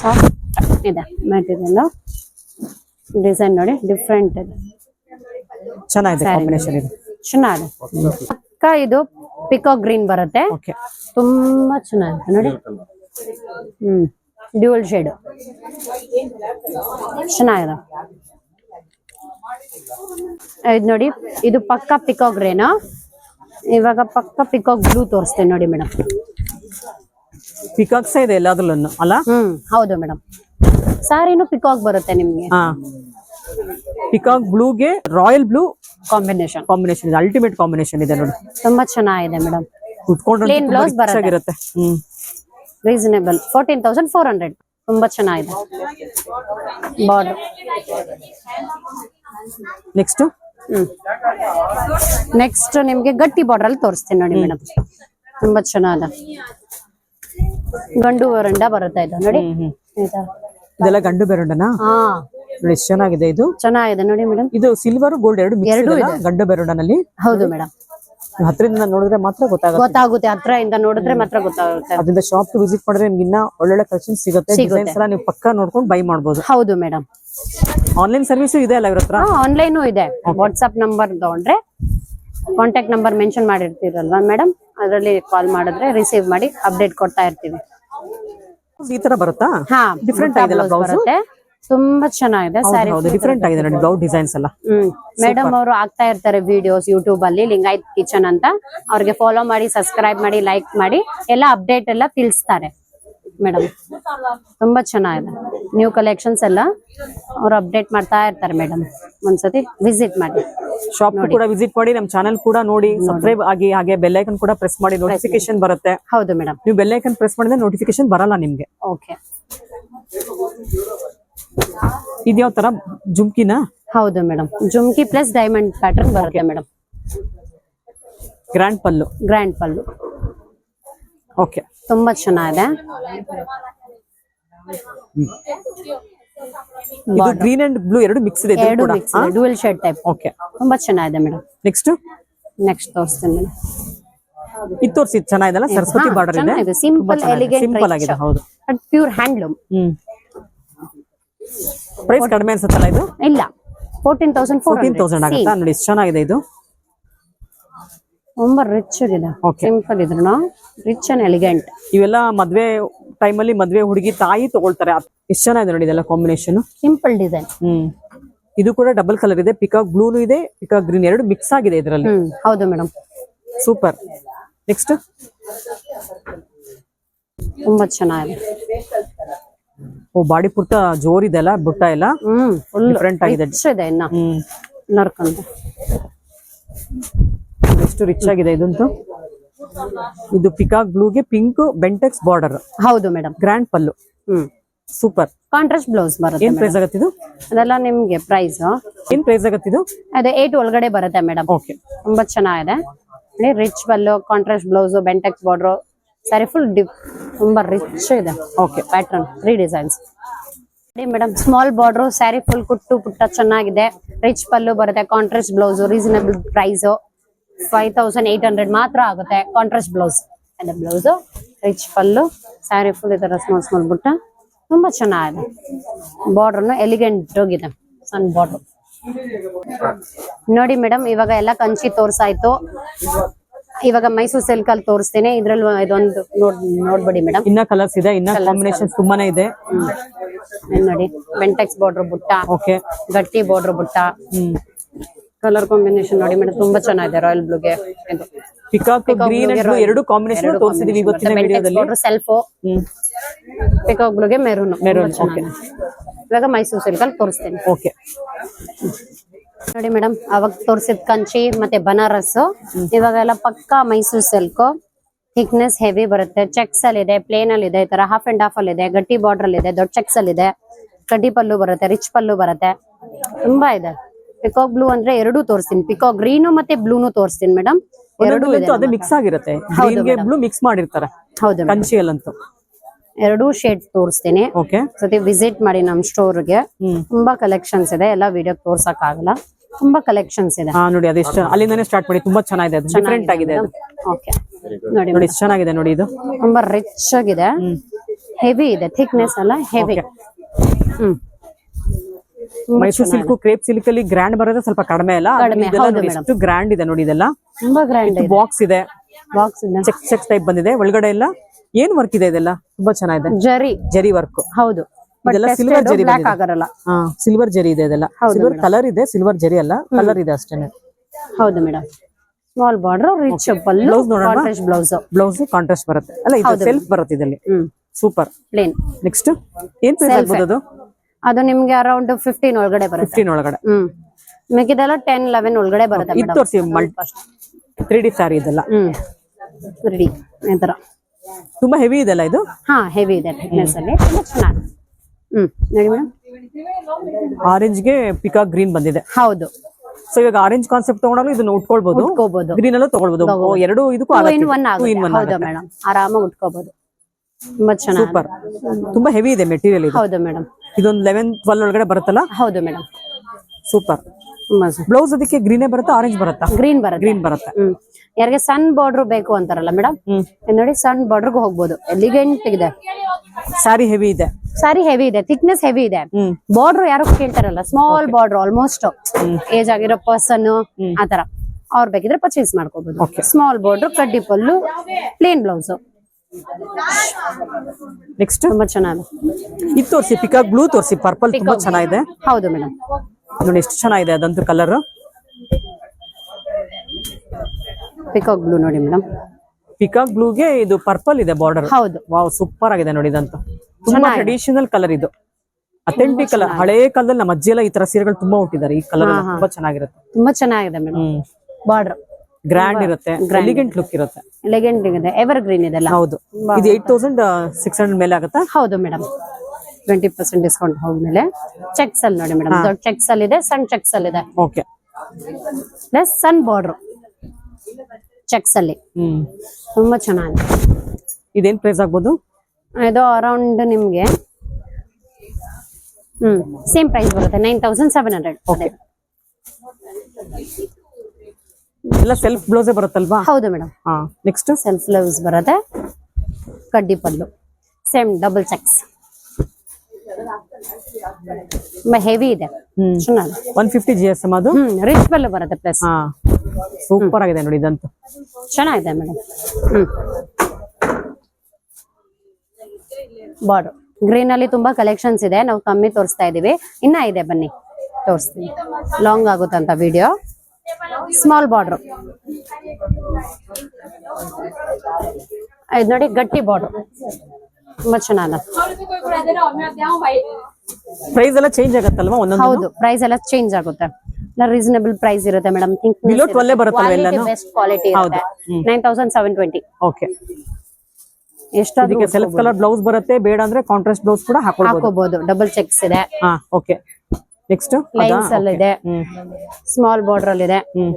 ಸಾಫ್ಟ್ ಇದೆ ಮೆಟೀರಿಯಲ್ ಡಿಸೈನ್ ನೋಡಿ ಡಿಫ್ರೆಂಟ್ ಇದೆ. ಚೆನ್ನಾಗಿದೆ. ಕಾಂಬಿನೇಷನ್ ಇದು. ಚೆನ್ನಾಗಿದೆ. ಪಕ್ಕ ಇದು ಪಿಕೋ ಗ್ರೀನ್ ಬರುತ್ತೆ. ತುಂಬಾ ಚೆನ್ನಾಗಿದೆ ನೋಡಿ. ಹ್ಮ್. ಡ್ಯೂಲ್ ಶೇಡ್ ಚೆನ್ನಾಗಿದೆ. ಇದು ನೋಡಿ ಇದು ಪಕ್ಕ ಪಿಕಾಕ್ ರೇನಾ ಇವಾಗ ಪಕ್ಕ ಪಿಕಾಕ್ ಬ್ಲೂ ತೋರಿಸ್ತೇನೆ ನೋಡಿ ಮೇಡಮ್ ಪಿಕಾಕ್ಸ್ ಇದೆ ಎಲ್ಲಾದ್ರಲ್ಲೂ ಅಲ್ಲ? ಹ್ಮ್ ಹೌದು ಮೇಡಮ್ ಸಾರಿನೂ ಪಿಕಾಕ್ ಬರುತ್ತೆ ನಿಮ್ಗೆ. ಪಿಕಾಕ್ ಬ್ಲೂಗೆ ರಾಯಲ್ ಬ್ಲೂ ಕಾಂಬಿನೇಷನ್ ಕಾಂಬಿನೇಷನ್ ಇದೆ ಅಲ್ಟಿಮೇಟ್ ಕಾಂಬಿನೇಷನ್ ಇದೆ ನೋಡಿ. ತುಂಬಾ ಚೆನ್ನಾಗಿದೆ ಮೇಡಮ್ ಬ್ಲೌಸ್ ಬರುತ್ತೆ. ಹ್ಮ್. Reasonable fourteen thousand four hundred ತುಂಬಾ ಚೆನ್ನಾಗಿದೆ. ಬಾರ್ಡರ್ ನೆಕ್ಸ್ಟ್ ನೆಕ್ಸ್ಟ್ ನಿಮ್ಗೆ ಗಟ್ಟಿ ಬಾರ್ಡರ್ ಅಲ್ಲಿ ತೋರಿಸ್ತೀನಿ ನೋಡಿ ಮೇಡಮ್. ತುಂಬಾ ಚೆನ್ನಾದ ಗಂಡು ವರಂಡ ಬರುತ್ತಾ ಇದು ನೋಡಿ? ಇದೆಲ್ಲ ಗಂಡು ಬೆರಂಡನ? ನೋಡಿ ಚೆನ್ನಾಗಿದೆ ಇದು. ಚೆನ್ನಾಗಿದೆ ನೋಡಿ ಮೇಡಮ್. ಇದು ಸಿಲ್ವರ್ ಗೋಲ್ಡ್ ಎರಡು ಎರಡು ಗಂಡು ಬೆರೋಡನಲ್ಲಿ? ಹೌದು ಮೇಡಮ್. ಹತ್ರದಿಂದ ನೋಡಿದ್ರೆ ಮಾತ್ರ ಗೊತ್ತಾಗುತ್ತೆ. ಗೊತ್ತಾಗುತ್ತೆ ಹತ್ರ ಇಂದ ನೋಡಿದ್ರೆ ಮಾತ್ರ ಗೊತ್ತಾಗುತ್ತೆ. ಅದರಿಂದ ಶಾಪ್ ವಿಸಿಟ್ ಮಾಡಿದ್ರೆ ನಿಮ್ಗೆ ಇನ್ನ ಒಳ್ಳೊಳ್ಳೆ ಕಲೆಕ್ಷನ್ ಸಿಗುತ್ತೆ. ಡಿಸೈನ್ಸ್ ಎಲ್ಲ ನೀವು ಪಕ್ಕ ನೋಡ್ಕೊಂಡು ಬೈ ಮಾಡಬಹುದು ಹೌದು ಮೇಡಮ್ ಆನ್ಲೈನ್ ಸರ್ವಿಸ್ ಇದೆ ಅಲ್ಲ ಇವ್ರ ಹತ್ರ ಆನ್ಲೈನ್ ಇದೆ. ವಾಟ್ಸ್ಆಪ್ ನಂಬರ್ ತಗೊಂಡ್ರೆ ಕಾಂಟ್ಯಾಕ್ಟ್ ನಂಬರ್ ಮೆನ್ಷನ್ ಮಾಡಿರ್ತೀರಲ್ವಾ ಮೇಡಮ್ ಅದರಲ್ಲಿ ಕಾಲ್ ಮಾಡಿದ್ರೆ ರಿಸೀವ್ ಮಾಡಿ ಅಪ್ಡೇಟ್ ಕೊಡ್ತಾ ಇರ್ತೀವಿ. ಈ ತರ ಬರುತ್ತಾ? ಹಾ ಡಿಫ್ರೆಂಟ್? ಬರುತ್ತೆ. ತುಂಬಾ ಚೆನ್ನಾಗಿದೆ. ಸ್ಯಾರಿ ಡಿಫ್ರೆಂಟ್ ಆಗಿದೆ ನೋಡಿ ಬ್ಲೌಸ್ ಡಿಸೈನ್ಸ್ ಎಲ್ಲ. ಮೇಡಮ್ ಅವರು ಆಗ್ತಾ ಇರ್ತಾರೆ ವಿಡಿಯೋಸ್ ಯೂಟ್ಯೂಬ್ ಅಲ್ಲಿ ಲಿಂಗಾಯತ್ ಕಿಚನ್ ಅಂತ. ಅವ್ರಿಗೆ ಫಾಲೋ ಮಾಡಿ ಸಬ್ಸ್ಕ್ರೈಬ್ ಮಾಡಿ ಲೈಕ್ ಮಾಡಿ ಎಲ್ಲ ಅಪ್ಡೇಟ್ ಎಲ್ಲ ತಿಳಿಸ್ತಾರೆ ಮೇಡಮ್ ತುಂಬಾ ಚೆನ್ನಾಗಿದೆ. ನ್ಯೂ ಕಲೆಕ್ಷನ್ಸ್ ಎಲ್ಲ ಅವ್ರು ಅಪ್ಡೇಟ್ ಮಾಡ್ತಾ ಇರ್ತಾರೆ ಮೇಡಮ್ ಒಂದ್ಸತಿ ವಿಸಿಟ್ ಮಾಡಿ. ಶಾಪ್ ಕೂಡ ವಿಸಿಟ್ ಮಾಡಿ ನಮ್ ಚಾನೆಲ್ ಕೂಡ ನೋಡಿ ಸಬ್ಸ್ಕ್ರೈಬ್ ಆಗಿ ಹಾಗೆ ಬೆಲ್ ಐಕನ್ ಕೂಡ ಪ್ರೆಸ್ ಮಾಡಿ ನೋಟಿಫಿಕೇಶನ್ ಬರುತ್ತೆ. ಹೌದು ಮೇಡಮ್ ನೀವು ಬೆಲ್ ಐಕನ್ ಪ್ರೆಸ್ ಮಾಡಿದ್ರೆ ನೋಟಿಫಿಕೇಶನ್ ಬರಲ್ಲ ನಿಮ್ಗೆ. ಓಕೆ ಇದ್ಯಾವ ತರ ಜುಮ್ಕಿನ? ಹೌದು madam jhumki plus diamond pattern ಬರುತ್ತೆ madam grand pallu. Grand pallu. Okay ತುಂಬಾ ಚೆನ್ನಾಗಿದೆ. ಇದು ಗ್ರೀನ್ ಅಂಡ್ ಬ್ಲೂ ಎರಡು ಮಿಕ್ಸ್ ಇದೆ ಎರಡು ಮಿಕ್ಸ್ ಶೇಡ್ ಟೈಪ್ ಓಕೆ ತುಂಬಾ ಚೆನ್ನಾಗಿದೆ ಮೇಡಮ್ ನೆಕ್ಸ್ಟ್ ನೆಕ್ಸ್ಟ್ ತೋರಿಸ್ತೀನಿ ಮೇಡಮ್ ಇದು ತೋರಿಸಿ ಚೆನ್ನಾಗಿದೆ ಸರಸ್ವತಿ ಬಾರ್ಡರ್ ಇದೆ. ಸಿಂಪಲ್ ಎಲಿಗೆಂಟ್ ಸಿಂಪಲ್ ಆಗಿದೆ ಹೌದು. ಪ್ಯೂರ್ ಹ್ಯಾಂಡ್ಲೂಮ್ ಹ್ಮ್. ಪ್ರೈಸ್ ಕಡಿಮೆ ಅನ್ಸುತ್ತಲ್ಲ ಇದು? ಇಲ್ಲ. Fourteen thousand four fourteen thousand ಆಗುತ್ತಾ. ನೋಡಿ ಎಷ್ಟು ಚೆನ್ನಾಗಿದೆ ಇದು. ತುಂಬಾ ರಿಚ್ ಇದೆ. ಸಿಂಪಲ್ ಇದ್ರು ರಿಚ್ ಅಂಡ್ ಎಲಿಗೆಂಟ್ ಇವೆಲ್ಲ ಮದ್ವೆ ಟೈಮಲ್ಲಿ ಮದ್ವೆ ಹುಡುಗಿ ತಾಯಿ ತಗೊಳ್ತಾರೆ. ಎಷ್ಟು ಚೆನ್ನಾಗಿದೆ ನೋಡಿ ಇದೆಲ್ಲ ಕಾಂಬಿನೇಷನ್ ಸಿಂಪಲ್ ಡಿಸೈನ್ ಹ್ಮ್. ಇದು ಕೂಡ ಡಬಲ್ ಕಲರ್ ಇದೆ. ಪಿಕಾಕ್ ಬ್ಲೂನು ಇದೆ ಪಿಕಾಕ್ ಗ್ರೀನ್ ಎರಡು ಮಿಕ್ಸ್ ಆಗಿದೆ ಇದರಲ್ಲಿ. ಹೌದು ಮೇಡಮ್ ಸೂಪರ್ ನೆಕ್ಸ್ಟ್ ತುಂಬಾ ಚೆನ್ನಾಗಿದೆ. ಓ ಬಾಡಿ ಪುಟ್ಟ ಜೋರ್ ಇದೆಲ್ಲ ಬುಟ್ಟ ಎಲ್ಲ? ಹ್ಮ್ ಡಿಫ್ರೆಂಟ್ ಆಗಿದೆ. ಇದೆ ಇನ್ನ. ಹ್ಮ್. ನರ್ಕೊಂಡು ಎಷ್ಟು ರಿಚ್ ಆಗಿದೆ ಇದಂತೂ? ಇದು ಪಿಕಾಕ್ ಬ್ಲೂಗೆ ಪಿಂಕ್ ಬೆಂಟೆಕ್ಸ್ ಬಾರ್ಡರ್ ಹೌದು madam grand pallu. Hmm. Super contrast blouse ಬರುತ್ತೆ ಏನ್ ಪ್ರೈಸ್ ಆಗತ್ತಿದು ಅದೆಲ್ಲ ನಿಮ್ಗೆ ಪ್ರೈಸ್ ಏನ್ ಪ್ರೈಸ್ ಆಗತ್ತಿದು ಅದೇ ಏಟ್ ಒಳಗಡೆ ಬರುತ್ತೆ ಮೇಡಮ್ ಓಕೆ ತುಂಬಾ ಚೆನ್ನಾಗಿದೆ. Rich pallu contrast blouse Bentex border saree full dip ತುಂಬಾ ರಿಚ್ ಇದೆ. Okay pattern three designs madam small border saree full ಕುಟ್ಟು ಪುಟ್ಟ ಚೆನ್ನಾಗಿದೆ. ರಿಚ್ ಪಲ್ಲು ಬರುತ್ತೆ contrast blouse reasonable price five thousand eight hundred ಮಾತ್ರ ಆಗುತ್ತೆ ಕಾಂಟ್ರಾಸ್ಟ್ ಬ್ಲೌಸ್ ಅದೇ blouse rich pallu saree full ಈ ತರ ಸ್ಮಾಲ್ ಸ್ಮಾಲ್ ಬುಟ್ಟ ತುಂಬಾ ಚೆನ್ನಾಗಿದೆ. ಬಾರ್ಡ್ರನ್ನು ಎಲಿಗೆಂಟ್ ಹೋಗಿದೆ ಸಣ್ಣ ಬಾರ್ಡ್ರ್ ನೋಡಿ ಮೇಡಮ್ ಇವಾಗ ಎಲ್ಲ ಕಂಚಿ ತೋರ್ಸಾಯ್ತು. ಇವಾಗ ಮೈಸೂರು ಸಿಲ್ಕ್ ಅಲ್ಲಿ ತೋರಿಸ್ತೇನೆ. ಇದ್ರಲ್ಲಿ ಇದೊಂದು ನೋಡ್ ನೋಡ್ಬೇಡಿ ಮೇಡಮ್ ಇನ್ನ ಕಲರ್ಸ್ ಇದೆ ಇನ್ನ ಕಾಂಬಿನೇಷನ್ ತುಂಬಾನೇ ಇದೆ. ನೋಡಿ? ಬೆಂಟೆಕ್ಸ್ ಬಾರ್ಡರ್ ಬುಟ್ಟ ಓಕೆ ಗಟ್ಟಿ ಬಾರ್ಡರ್ ಬುಟ್ಟ. ಕಲರ್ ಕಾಂಬಿನೇಷನ್ ನೋಡಿ ಮೇಡಮ್ ತುಂಬಾ ಚೆನ್ನಾಗಿದೆ ರಾಯಲ್ ಬ್ಲೂಗೆ ಇದು. ಪಿಕಾಕ್ ಗ್ರೀನ್ ಅಂಡ್ ಬ್ಲೂ ಎರಡು ಕಾಂಬಿನೇಷನ್ ತೋರಿಸಿದೀವಿ ಇವತ್ತಿನ ವಿಡಿಯೋದಲ್ಲಿ ಸೆಲ್ಫ್ ಪಿಕಾಕ್ ಬ್ಲೂಗೆ ಮೆರೂನ್ ಮೆರೂನ್ okay. ಇವಾಗ ಮೈಸೂರು ಸಿಲ್ಕ್ ಅಲ್ಲಿ ತೋರಿಸ್ತೇನೆ. ಓಕೆ ನೋಡಿ ಮೇಡಮ್ ಅವಾಗ ತೋರಿಸಿದ ಕಂಚಿ ಮತ್ತೆ ಬನಾರಸ್. ಇವಾಗೆಲ್ಲ ಪಕ್ಕಾ ಮೈಸೂರು ಸಿಲ್ಕ್ ಥಿಕ್ನೆಸ್ ಹೆವಿ ಬರುತ್ತೆ. ಚೆಕ್ಸ್ ಅಲ್ಲಿ ಇದೆ ಪ್ಲೇನ್ ಅಲ್ಲಿ ಇದೆ ಈ ತರ ಹಾಫ್ ಅಂಡ್ ಹಾಫ್ ಅಲ್ಲಿ ಇದೆ. ಗಟ್ಟಿ ಬಾರ್ಡರ್ ಅಲ್ಲಿ ಇದೆ ದೊಡ್ಡ ಚೆಕ್ಸ್ ಅಲ್ಲಿ ಇದೆ. ಕಡ್ಡಿ ಪಲ್ಲು ಬರುತ್ತೆ ರಿಚ್ ಪಲ್ಲು ಬರುತ್ತೆ. ತುಂಬಾ ಇದೆ. ಪಿಕಾಕ್ ಬ್ಲೂ ಅಂದ್ರೆ ಎರಡೂ ತೋರಿಸ್ತೀನಿ. ಪಿಕಾಕ್ ಗ್ರೀನು ಮತ್ತೆ ಬ್ಲೂನು ತೋರಿಸ್ತೀನಿ ಮೇಡಮ್ ಎರಡು ಮಿಕ್ಸ್ ಆಗಿರುತ್ತೆ. ಬ್ಲೂ ಮಿಕ್ಸ್ ಮಾಡಿರ್ತಾರೆ. ಹೌದು. ಕಂಚಿಯಲ್ಲಂತೂ. ಎರಡೂ ಶೇಡ್ ತೋರಿಸ್ತೀನಿ. ಓಕೆ ಸತಿ ವಿಸಿಟ್ ಮಾಡಿ ನಮ್ ಸ್ಟೋರ್ಗೆ. ತುಂಬಾ ಕಲೆಕ್ಷನ್ಸ್ ಇದೆ. ಎಲ್ಲ ವಿಡಿಯೋ ತೋರ್ಸಕ್ ಆಗಲ್ಲ. ತುಂಬಾ ಕಲೆಕ್ಷನ್ಸ್ ಇದೆ. ಹಾ ನೋಡಿ ಅದೆಷ್ಟು ಅಲ್ಲಿಂದಾನೇ ಸ್ಟಾರ್ಟ್ ಮಾಡಿ. ತುಂಬಾ ಚೆನ್ನಾಗಿದೆ ಅದು. ಡಿಫ್ರೆಂಟ್ ಆಗಿದೆ ಅದು. ಓಕೆ ನೋಡಿ ನೋಡಿ ಎಷ್ಟು ಚೆನ್ನಾಗಿದೆ ನೋಡಿ ಇದು. ತುಂಬಾ ರಿಚ್ ಆಗಿದೆ. ಹೆವಿ ಇದೆ. ಥಿಕ್ನೆಸ್ ಅಲ್ಲ? Heavy Mysore hmm. Mysuru silk crepe silk ಅಲ್ಲಿ ಗ್ರ್ಯಾಂಡ್ ಬರೋದೇ ಸ್ವಲ್ಪ ಕಡಿಮೆ ಅಲ್ಲ. ಎಷ್ಟು ಗ್ರ್ಯಾಂಡ್ ಇದೆ ನೋಡಿ ಇದೆಲ್ಲ. ತುಂಬಾ ಗ್ರ್ಯಾಂಡ್ ಇದೆ. ಬಾಕ್ಸ್ ಇದೆ. ಬಾಕ್ಸ್ ಇದೆ. ಚೆಕ್ ಚೆಕ್ ಟೈಪ್ ಬಂದಿದೆ. ಒಳಗಡೆ ಎಲ್ಲ ಏನ್ ವರ್ಕ್ ಇದೆ ಇದೆಲ್ಲ? ತುಂಬಾ ಚೆನ್ನಾಗಿದೆ. ಜರಿ. ಜರಿ ವರ್ಕ್ ಹೌದು. ಇದೆಲ್ಲ ಸಿಲ್ವರ್ ಜರಿ. ಆಗರಲ್ಲ ಸಿಲ್ವರ್ ಜರಿ ಇದೆ ಇದೆಲ್ಲ. ಸಿಲ್ವರ್ ಕಲರ್ ಇದೆ ಸಿಲ್ವರ್ ಜರಿ ಅಲ್ಲ ಕಲರ್ ಇದೆ ಅಷ್ಟೇನೆ ಹೌದು madam. Small border rich blouse contrast blouse blouse contrast ಬರುತ್ತೆ. ಅಲ್ಲ ಇದು ಸೆಲ್ಫ್ ಬರುತ್ತೆ ಇದರಲ್ಲಿ. ಸೂಪರ್ ಪ್ಲೇನ್ ನೆಕ್ಸ್ಟ್ ಏನ್ ಪ್ರೈಸ್ ಆಗಬಹುದು ಆಗ್ಬೋದು ಅದು? ಅದು ನಿಮ್ಗೆ ಅರೌಂಡ್ ಫಿಫ್ಟೀನ್ ಒಳಗಡೆ ಬರುತ್ತೆ. ಫಿಫ್ಟೀನ್ ಒಳಗಡೆ. ಹ್ಮ್. ಮಿಕ್ಕಿದೆಲ್ಲ ಟೆನ್ ಲೆವೆನ್ ಒಳಗಡೆ ಬರುತ್ತೆ ಇದು multi first three D sari ಇದೆಲ್ಲ. ಹ್ಮ್. ರೆಡಿ ಈ ತರ. ತುಂಬಾ ಹೆವಿ ಇದೆಲ್ಲ ಇದು? ಹಾ ಹೆವಿ ಇದೆ ಥಿಕ್ನೆಸ್ ಅಲ್ಲಿ. ತುಂಬಾ ಚೆನ್ನಾಗಿ ಹ್ಮ್ ನೋಡಿ ಮೇಡಮ್. ಆರೆಂಜ್ಗೆ ಪಿಕಾ ಗ್ರೀನ್ ಬಂದಿದೆ. ಹೌದು. ಸೊ ಇವಾಗ ಆರೆಂಜ್ ಕಾನ್ಸೆಪ್ಟ್ ತಗೊಂಡಾಗ ಇದನ್ನ ಉಟ್ಕೊಳ್ಬಹುದು ಉಟ್ಕೋಬಹುದು ಗ್ರೀನ್ ಅಲ್ಲೂ ತಗೊಳ್ಬಹುದು ಓ, ಎರಡು ಇದಕ್ಕೂ ಇನ್ ಒನ್ ಹೌದು ಮೇಡಮ್. ಆರಾಮಾಗಿ ಉಟ್ಕೋಬಹುದು ತುಂಬಾ ಚೆನ್ನಾಗಿ ಸೂಪರ್ ತುಂಬಾ ಹೆವಿ ಇದೆ ಮೆಟೀರಿಯಲ್ ಇದು. ಹೌದು ಮೇಡಮ್. ಇದೊಂದು ಲೆವೆನ್ ಟ್ವೆಲ್ ಒಳಗಡೆ ಬರುತ್ತಲ್ಲ? ಹೌದು ಮೇಡಮ್. ಸೂಪರ್ ಬ್ಲೌಸ್ ಅದಕ್ಕೆ ಗ್ರೀನೇ ಬರುತ್ತೆ ಆರೆಂಜ್ ಬರುತ್ತೆ? ಗ್ರೀನ್ ಬರುತ್ತೆ. ಗ್ರೀನ್ ಬರುತ್ತೆ. ಯಾರಿಗೆ ಸಣ್ಣ ಬಾರ್ಡರ್ ಬೇಕು ಅಂತಾರಲ್ಲ ಮೇಡಮ್ ನೋಡಿ ಸಣ್ಣ ಬಾರ್ಡರ್ ಹೋಗ್ಬೋದು. ಎಲಿಗೆಂಟ್ ಇದೆ. ಸಾರಿ ಹೆವಿ ಇದೆ. ಸಾರಿ ಹೆವಿ ಇದೆ. ಥಿಕ್ನೆಸ್ ಹೆವಿ ಇದೆ. ಬಾರ್ಡರ್ ಯಾರು ಕೇಳ್ತಾರಲ್ಲ ಸ್ಮಾಲ್ ಬಾರ್ಡರ್ ಆಲ್ಮೋಸ್ಟ್ ಏಜ್ ಆಗಿರೋ ಪರ್ಸನ್ ಆತರ ಅವ್ರು ಬೇಕಿದ್ರೆ ಪರ್ಚೇಸ್ ಮಾಡ್ಕೋಬಹುದು ಸ್ಮಾಲ್ ಬಾರ್ಡರ್ ಕಡ್ಡಿ ಪಲ್ಲು ಪ್ಲೇನ್ ಬ್ಲೌಸ್ ನೆಕ್ಸ್ಟ್ ತುಂಬಾ ಚೆನ್ನಾಗಿದೆ ಇದು ತೋರಿಸಿ ಪಿಕಾಕ್ ಬ್ಲೂ ತೋರಿಸಿ ಪರ್ಪಲ್ ತುಂಬಾ ಚೆನ್ನಾಗಿದೆ. ಹೌದು ಮೇಡಮ್ ನೋಡಿ ಎಷ್ಟು ಚೆನ್ನಾಗಿದೆ ಅದಂತೂ ಕಲರ್ ಪಿಕಾಕ್ ಬ್ಲೂ ನೋಡಿ ಮೇಡಮ್. ಪಿಕಾಕ್ ಬ್ಲೂಗೆ ಇದು ಪರ್ಪಲ್ ಇದೆ ಬಾರ್ಡರ್ ಹೌದು. ವಾವ್ ಸೂಪರ್ ಆಗಿದೆ ನೋಡಿ ಇದಂತ. ತುಂಬಾ ಟ್ರೆಡಿಷನಲ್ ಕಲರ್ ಇದು. ಅಥೆಂಟಿಕ್ ಕಲರ್ ಹಳೆ ಕಾಲದಲ್ಲಿ ನಮ್ಮ ಅಜ್ಜಿ ಎಲ್ಲ ಈ ತರ ಸೀರೆಗಳು ತುಂಬಾ ಹುಟ್ಟಿದ್ದಾರೆ ಈ ಕಲರ್ ತುಂಬಾ ಚೆನ್ನಾಗಿರುತ್ತೆ. ತುಂಬಾ ಚೆನ್ನಾಗಿದೆ ಮೇಡಮ್. ಬಾರ್ಡರ್ ಗ್ರ್ಯಾಂಡ್ ಇರುತ್ತೆ. ಎಲಿಗೆಂಟ್ ಲುಕ್ ಇರುತ್ತೆ. ಎಲಿಗೆಂಟ್ ಇದೆ ಎವರ್ ಗ್ರೀನ್ ಇದೆಲ್ಲ. ಹೌದು. ಇದು ಏಟ್ ತೌಸಂಡ್ ಸಿಕ್ಸ್ ಹಂಡ್ರೆಡ್ ಮೇಲೆ ಆಗುತ್ತಾ? ಹೌದು ಮೇಡಮ್. ಟ್ವೆಂಟಿ ಪರ್ಸೆಂಟ್ ಡಿಸ್ಕೌಂಟ್ ಹೋದ್ಮೇಲೆ ಚೆಕ್ಸ್ ಅಲ್ಲಿ ನೋಡಿ ಮೇಡಮ್ ದೊಡ್ಡ ಚೆಕ್ಸ್ ಅಲ್ಲಿ ಇದೆ ಸಣ್ಣ ಚೆಕ್ಸ್ ಅಲ್ಲಿ ಇದೆ. Okay plus sun border checks ಅಲ್ಲಿ ತುಂಬಾ ಚೆನ್ನಾಗಿದೆ ಇದೇನ್ ಪ್ರೈಸ್ ಆಗ್ಬೋದು? ಇದು ಅರೌಂಡ್ ನಿಮ್ಗೆ ಹ್ಮ್ ಸೇಮ್ ಪ್ರೈಸ್ ಬರುತ್ತೆ ನೈನ್ ತೌಸಂಡ್ ಸೆವೆನ್ ಹಂಡ್ರೆಡ್ ಎಲ್ಲ ಸೆಲ್ಫ್ ಬ್ಲೌಸ್ ಬರುತ್ತಲ್ವಾ? ಹೌದು ಮೇಡಮ್ ನೆಕ್ಸ್ಟ್ ಸೆಲ್ಫ್ ಲವ್ಸ್ ಬರುತ್ತೆ ಕಡ್ಡಿ ಪಲ್ಲು ಸೇಮ್ ಡಬಲ್ ಚೆಕ್ಸ್ ತುಂಬಾ ಹೆವಿ ಇದೆ. ಚೆನ್ನಾಗಿ one fifty G S M ಅದು? ಹ್ಮ್ ರಿಚ್ ಪಲ್ಲು ಬರುತ್ತೆ ಪ್ಲಸ್ ಹಾ ಸೂಪರ್ ಆಗಿದೆ ನೋಡಿ ಇದಂತೂ. ಚೆನ್ನಾಗಿದೆ ಮೇಡಮ್ ಹ್ಮ್. ಬಾರ್ಡರ್ ಗ್ರೀನ್ ಅಲ್ಲಿ ತುಂಬಾ ಕಲೆಕ್ಷನ್ಸ್ ಇದೆ. ನಾವು ಕಮ್ಮಿ ತೋರಿಸ್ತಾ ಇದೀವಿ ಇನ್ನ ಇದೆ ಬನ್ನಿ. ತೋರಿಸ್ತೀನಿ. ಲಾಂಗ್ ಆಗುತ್ತಂತ ವಿಡಿಯೋ ಸ್ಮಾಲ್ ಬಾರ್ಡರ್ ಇದು ನೋಡಿ ಗಟ್ಟಿ ಬಾರ್ಡರ್ ತುಂಬಾ ಚೆನ್ನಾಗ ಪ್ರೈಸ್ ಎಲ್ಲ ಚೇಂಜ್ ಆಗತ್ತಲ್ವಾ? ಒಂದೊಂದು ಹೌದು ಪ್ರೈಸ್ ಎಲ್ಲ ಚೇಂಜ್ ಆಗುತ್ತೆ. ರೀಸನಬಲ್ ಪ್ರೈಸ್ ಇರುತ್ತೆ ಮೇಡಮ್ Below 12 ಬರುತ್ತಲ್ವ ಎಲ್ಲಾನು? ಬೆಸ್ಟ್ ಕ್ವಾಲಿಟಿ ಹೌದು. ಇರುತ್ತೆ nine thousand seven twenty okay ಎಷ್ಟಾದ್ರೂ ಇದಕ್ಕೆ ಸೆಲ್ಫ್ ಕಲರ್ ಬ್ಲೌಸ್ ಬರುತ್ತೆ ಬೇಡ ಅಂದ್ರೆ ಕಾಂಟ್ರಾಸ್ಟ್ ಬ್ಲೌಸ್ ಕೂಡ ಹಾಕೊಳ್ಬಹುದು ಹಾಕೋಬಹುದು ಡಬಲ್ ಚೆಕ್ಸ್ ಇದೆ. ಹಾ ಓಕೆ ನೆಕ್ಸ್ಟ್ ಲೈನ್ಸ್ ಅಲ್ಲಿ ಇದೆ. ಹ್ಮ್. ಸ್ಮಾಲ್ ಬಾರ್ಡರ್ ಅಲ್ಲಿ ಇದೆ. ಹ್ಮ್.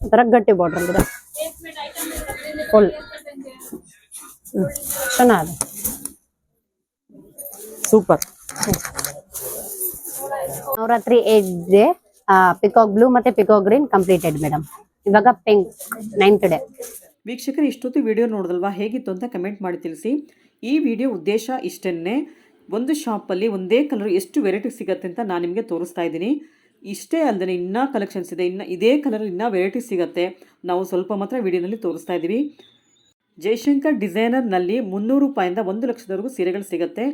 ಒಂಥರ ಗಟ್ಟಿ ಬಾರ್ಡರ್ ಅಲ್ಲಿ ಇದೆ. ಫುಲ್ ಚೆನ್ನಾಗಿದೆ. ಸೂಪರ್ ನವರಾತ್ರಿ ಏಜ್ಗೆ ಪಿಕಾಕ್ ಬ್ಲೂ ಮತ್ತೆ ಪಿಕಾಕ್ ಗ್ರೀನ್ ಕಂಪ್ಲೀಟೆಡ್ ಮೇಡಮ್ ಇವಾಗ ಪಿಂಕ್ ನೈನ್ತ್ ಡೇ ವೀಕ್ಷಕರು ಇಷ್ಟೊತ್ತು ವಿಡಿಯೋ ನೋಡಿದಲ್ವಾ ಹೇಗಿತ್ತು ಅಂತ ಕಮೆಂಟ್ ಮಾಡಿ ತಿಳಿಸಿ. ಈ ವಿಡಿಯೋ ಉದ್ದೇಶ ಇಷ್ಟನ್ನೇ. ಒಂದು ಶಾಪಲ್ಲಿ ಒಂದೇ ಕಲರ್ ಎಷ್ಟು ವೆರೈಟಿ ಸಿಗುತ್ತೆ ಅಂತ ನಾನು ನಿಮಗೆ ತೋರಿಸ್ತಾ ಇದ್ದೀನಿ. ಇಷ್ಟೇ ಅಲ್ಲದೆ ಇನ್ನೂ ಕಲೆಕ್ಷನ್ಸ್ ಇದೆ. ಇನ್ನು ಇದೇ ಕಲರ್ ಇನ್ನೂ ವೆರೈಟಿ ಸಿಗುತ್ತೆ. ನಾವು ಸ್ವಲ್ಪ ಮಾತ್ರ ವಿಡಿಯೋನಲ್ಲಿ ತೋರಿಸ್ತಾ ಇದ್ದೀವಿ. ಜಯಶಂಕರ್ ಡಿಸೈನರ್ನಲ್ಲಿ ಮುನ್ನೂರು ರೂಪಾಯಿಂದ ಒಂದು ಲಕ್ಷದವರೆಗೂ ಸೀರೆಗಳು ಸಿಗುತ್ತೆ.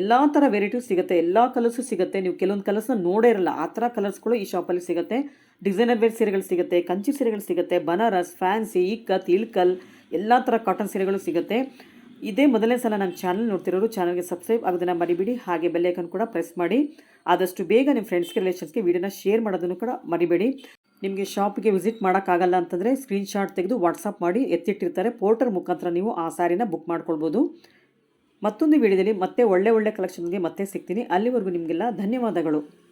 ಎಲ್ಲ ಥರ ವೆರೈಟೀಸ್ ಸಿಗುತ್ತೆ. ಎಲ್ಲ ಕಲರ್ಸು ಸಿಗುತ್ತೆ. ನೀವು ಕೆಲವೊಂದು ಕಲರ್ಸ್ನ ನೋಡೇ ಇರಲ್ಲ. ಆ ಥರ ಕಲರ್ಸ್ಗಳು ಈ ಶಾಪಲ್ಲಿ ಸಿಗುತ್ತೆ. ಡಿಸೈನರ್ ವೇರ್ ಸೀರೆಗಳು ಸಿಗುತ್ತೆ. ಕಂಚಿ ಸೀರೆಗಳು ಸಿಗುತ್ತೆ. ಬನಾರಸ್, ಫ್ಯಾನ್ಸಿ, ಇಕ್ಕತ್, ಇಳ್ಕಲ್ ಎಲ್ಲ ಥರ ಕಾಟನ್ ಸೀರೆಗಳು ಸಿಗುತ್ತೆ. ಇದೇ ಮೊದಲನೇ ಸಲ ನಮ್ಮ ಚಾನಲ್ ನೋಡ್ತಿರೋರು ಚಾನಲ್ಗೆ ಸಬ್ಸ್ಕ್ರೈಬ್ ಆಗೋದನ್ನು ಮರಿಬೇಡಿ. ಹಾಗೆ ಬೆಲ್ಲೈಕನ್ ಕೂಡ ಪ್ರೆಸ್ ಮಾಡಿ. ಆದಷ್ಟು ಬೇಗ ನಿಮ್ಮ ಫ್ರೆಂಡ್ಸ್ಗೆ ರಿಲೇಷನ್ಸ್ಗೆ ವಿಡಿಯೋನ ಶೇರ್ ಮಾಡೋದನ್ನು ಕೂಡ ಮರಿಬೇಡಿ. ನಿಮಗೆ ಶಾಪ್ಗೆ ವಿಸಿಟ್ ಮಾಡೋಕ್ಕಾಗಲ್ಲ ಅಂತಂದರೆ ಸ್ಕ್ರೀನ್ಶಾಟ್ ತೆಗೆದು ವಾಟ್ಸಪ್ ಮಾಡಿ ಎತ್ತಿಟ್ಟಿರ್ತಾರೆ. ಪೋರ್ಟರ್ ಮುಖಾಂತರ ನೀವು ಆ ಸ್ಯಾರಿನ ಬುಕ್ ಮಾಡ್ಕೊಳ್ಬೋದು. ಮತ್ತೊಂದು ವಿಡಿಯೋದಲ್ಲಿ ಮತ್ತೆ ಒಳ್ಳೆ ಒಳ್ಳೆ ಕಲೆಕ್ಷನ್ಗೆ ಮತ್ತೆ ಸಿಗ್ತೀನಿ. ಅಲ್ಲಿವರೆಗೂ ನಿಮಗೆಲ್ಲ ಧನ್ಯವಾದಗಳು.